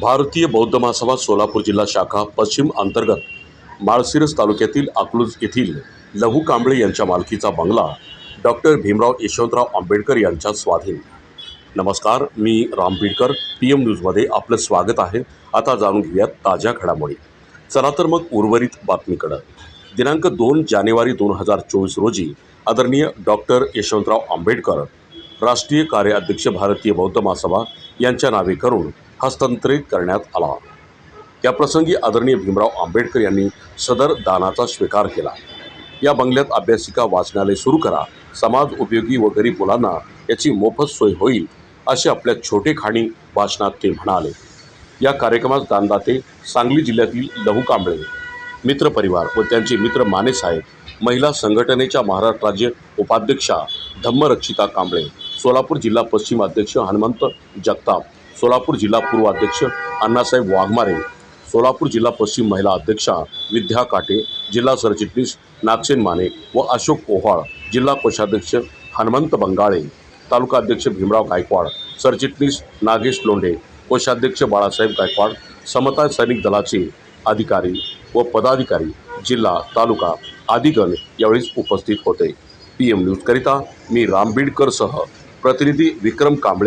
भारतीय बौद्ध महासभा सोलापूर जिल्हा शाखा पश्चिम अंतर्गत माळशिरस तालुक्यातील अकलूज येथील लहू कांबळे यांच्या मालकीचा बंगला डॉक्टर भीमराव यशवंतराव आंबेडकर यांच्या स्वाधीन. नमस्कार मी राम बीडकर पी एम न्यूजमध्ये आपलं स्वागत आहे. आता जाणून घेऊयात ताज्या घडामोडी. चला तर मग उर्वरित बातमीकडं. दिनांक दोन जानेवारी दोन हजार चोवीस रोजी आदरणीय डॉक्टर यशवंतराव आंबेडकर राष्ट्रीय कार्याध्यक्ष भारतीय बौद्ध महासभा यांच्या नावे करून हस्तांतरित करण्यात आला. याप्रसंगी आदरणीय भीमराव आंबेडकर यांनी सदर दानाचा स्वीकार केला. या बंगल्यात अभ्यासिका वाचनालय सुरू करा समाज उपयोगी व गरीब मुलांना याची मोफत सोय होईल असे आपल्या छोटे खाणी भाषणात ते म्हणाले. या कार्यक्रमात दानदाते सांगली जिल्ह्यातील लहू कांबळे मित्रपरिवार व त्यांचे मित्र मानेसाहेब महिला संघटनेच्या महाराष्ट्र राज्य उपाध्यक्षा धम्मरक्षिता कांबळे सोलापूर जिल्हा पश्चिम अध्यक्ष हनुमंत जगताप सोलापूर जिल्हा पूर्व अध्यक्ष अण्णासाहेब वाघमारे सोलापूर जिल्हा पश्चिम महिला अध्यक्षा विद्या काटे जिल्हा सरचिटणीस नागसेन माने व अशोक पोहाळ जिल्हा कोषाध्यक्ष हनुमंत बंगाळे तालुका अध्यक्ष भीमराव गायकवाड सरचिटणीस नागेश लोंढे कोषाध्यक्ष बाळासाहेब गायकवाड समता सैनिक दलाचे अधिकारी व पदाधिकारी जिल्हा तालुका आदिगण यावेळी उपस्थित होते. पी एम न्यूजकरिता मी रामबीडकरसह प्रतिनिधी विक्रम कांबळे